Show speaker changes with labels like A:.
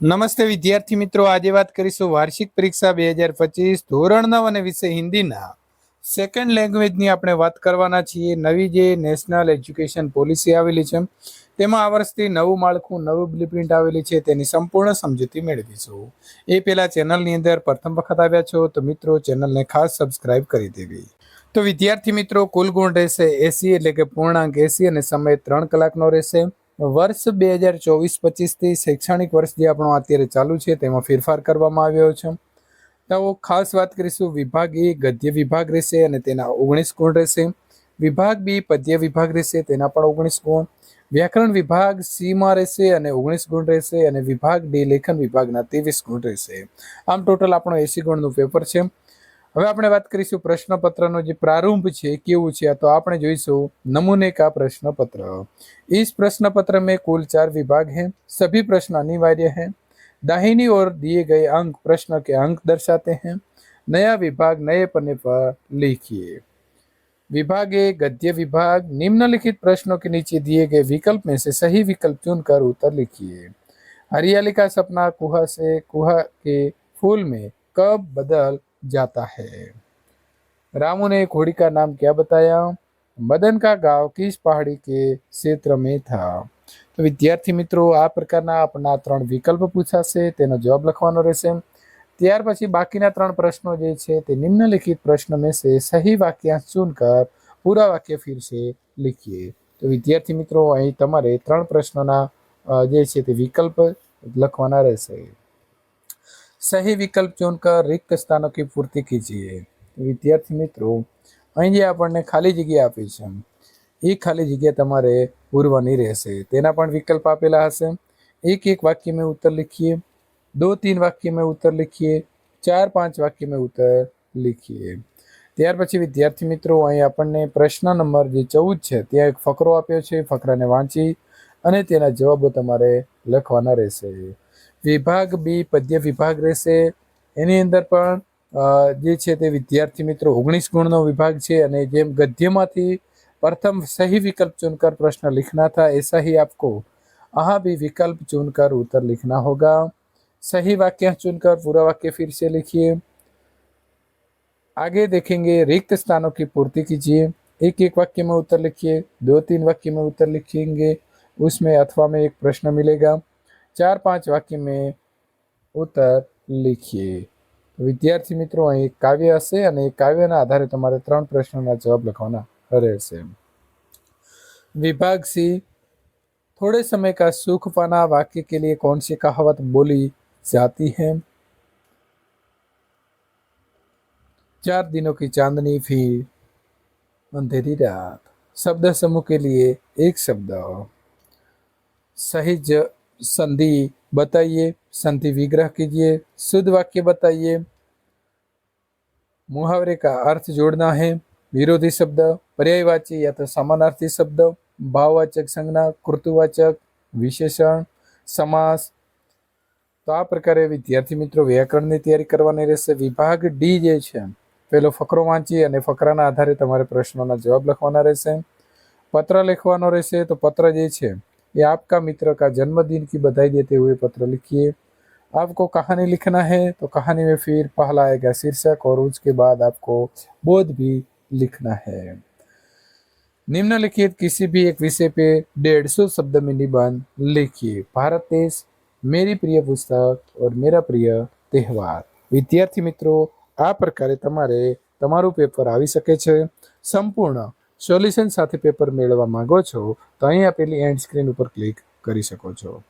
A: નમસ્તે વિદ્યાર્થી મિત્રો, આજે વાત કરીશું વાર્ષિક પરીક્ષા બે હજાર પચીસ ધોરણ નવ અને વિષય હિન્દીના. સેકન્ડ લેંગ્વેજની આપણે વાત કરવાના છીએ. નવી જે નેશનલ એજ્યુકેશન પોલિસી આવેલી છે, તેમાં આ વર્ષથી નવું માળખું, નવું બ્લુપ્રિન્ટ આવેલી છે, તેની સંપૂર્ણ સમજૂતી મેળવીશું. એ પહેલા ચેનલની અંદર પ્રથમ વખત આવ્યા છો, તો મિત્રો ચેનલને ખાસ સબસ્ક્રાઇબ કરી દેવી. તો વિદ્યાર્થી મિત્રો, કુલ ગુણ રહેશે એસી એટલે કે પૂર્ણાંક એસી અને સમય ત્રણ કલાકનો રહેશે. વર્ષ બે હજાર ચોવીસ પચીસથી શૈક્ષણિક વર્ષ જે આપણો અત્યારે ચાલુ છે, તેમાં ફેરફાર કરવામાં આવ્યો છે. તો ખાસ વાત કરીશું, વિભાગ એ ગદ્ય વિભાગ રહેશે અને તેના ઓગણીસ ગુણ રહેશે. વિભાગ બી પદ્ય વિભાગ રહેશે, તેના પણ ઓગણીસ ગુણ. વ્યાકરણ વિભાગ સીમાં રહેશે અને ઓગણીસ ગુણ રહેશે અને વિભાગ ડી લેખન વિભાગના ત્રેવીસ ગુણ રહેશે. આમ ટોટલ આપણો એસી ગુણનું પેપર છે. હવે આપણે વાત કરીશું પ્રશ્નપત્રનો જે પ્રારંભ છે કેવું છે તો આપણે જોઈશું नमूने का प्रश्न पत्र इस प्रश्न पत्र में कुल चार विभाग हैं सभी प्रश्न अनिवार्य हैं दाहिनी ओर दिए गए अंक प्रश्न के अंक दर्शाते हैं नया विभाग नए पन्ने पर लिखिए विभाग ए गद्य विभाग निम्नलिखित प्रश्नों के नीचे दिए गए विकल्प में से सही विकल्प चुनकर उत्तर लिखिए हरियाली का सपना कुहा से कुहा के फूल में कब बदल जाता है रामू ने घोड़ी का नाम क्या बताया मदन का गांव किस पहाड़ी के क्षेत्र में था તો વિદ્યાર્થી મિત્રો આ પ્રકારના આપણા ત્રણ વિકલ્પ પૂછાશે તેનો જવાબ લખવાનો રહેશે ત્યાર પછી બાકીના ત્રણ પ્રશ્નો જે છે તે નિમ્નલિખિત પ્રશ્ન में से सही वाक्यांश चुनकर पूरा वाक्य फिर से लिखिए તો વિદ્યાર્થી મિત્રો અહીં તમારે ત્રણ પ્રશ્નોના અ, જે છે તે વિકલ્પ લખવાના રહેશે સહી વિકલ્પ चुनकर रिक्त स्थानों की पूर्ति कीजिए વિદ્યાર્થી મિત્રો, અહીં જે આપણને ખાલી જગ્યા આપી છે, એ ખાલી જગ્યા તમારે પૂરવાની રહેશે. તેના પણ વિકલ્પ આપેલા હશે. એક એક વાક્ય મેં ઉત્તર લખીએ, દો તીન વાક્ય મેં ઉત્તર લખીએ, ચાર પાંચ વાક્ય મેં ઉત્તર લીખીએ. ત્યાર પછી વિદ્યાર્થી મિત્રો, અહીં આપણને પ્રશ્ન નંબર જે ચૌદ છે, ત્યાં એક ફકરો આપ્યો છે, ફકરાને વાંચી અને તેના જવાબો તમારે લખવાના રહેશે. વિભાગ બી પદ્ય વિભાગ રહેશે એની અંદર પણ અ, જે છે તે વિદ્યાર્થી મિત્રો ઓગણીસ ગુણનો વિભાગ છે અને જેમ ગદ્યમાંથી प्रथम सही विकल्प चुनकर प्रश्न लिखना था ऐसा ही आपको यहाँ भी विकल्प चुनकर उत्तर लिखना होगा सही वाक्य चुनकर पूरा वाक्य फिर से लिखिए आगे देखेंगे रिक्त स्थानों की पूर्ति कीजिए एक एक वाक्य में उत्तर लिखिए दो तीन वाक्य में उत्तर लिखेंगे उसमें अथवा में एक प्रश्न मिलेगा चार पांच वाक्य में उत्तर लिखिए વિદ્યાર્થી મિત્રો અહીં કાવ્ય હશે અને એ કાવ્યના આધારે તમારે ત્રણ પ્રશ્નોના જવાબ લખવાના રહેશે विभाग सी थोड़े समय का सुख पाना वाक्य के लिए कौन सी कहावत बोली जाती है चार दिनों की चांदनी फिर अंधेरी रात शब्द समूह के लिए एक शब्द सही ज- संधि बताइए संधि विग्रह कीजिए शुद्ध वाक्य बताइए मुहावरे का अर्थ जोड़ना है विरोधी शब्द पर्यायवाची या तो समानार्थी शब्द ભાવવાચક સંજ્ઞા કૃતુવાચક વિશેષણ સમાસ તો આ પ્રકારે વિદ્યાર્થી મિત્રો વ્યાકરણની તૈયારી કરવાની રહેશે વિભાગ ડી જે છે પેલો ફકરો વાંચી અને ફકરાના આધારે તમારે પ્રશ્નોના જવાબ લખવાના રહેશે पत्र लिखवानो રહેશે તો પત્ર જે છે ये आपका मित्र का जन्मदिन की बधाई देते हुए पत्र लिखिए आपको कहानी लिखना है तो कहानी में फिर पहला आएगा शीर्षक और उसके बाद आपको बोध भी लिखना है निम्नलिखित किसी भी एक विषय पे डेढ़ सौ शब्द में निबंध लिखिए भारत देश मेरी प्रिय पुस्तक और मेरा प्रिय તહેવાર વિદ્યાર્થી મિત્રો આ પ્રકારે તમારે તમારું પેપર આવી શકે છે સંપૂર્ણ સોલ્યુશન સાથે પેપર મેળવવા માંગો છો, તો અહીં આપેલી એન્ડ સ્ક્રીન ઉપર ક્લિક કરી શકો છો.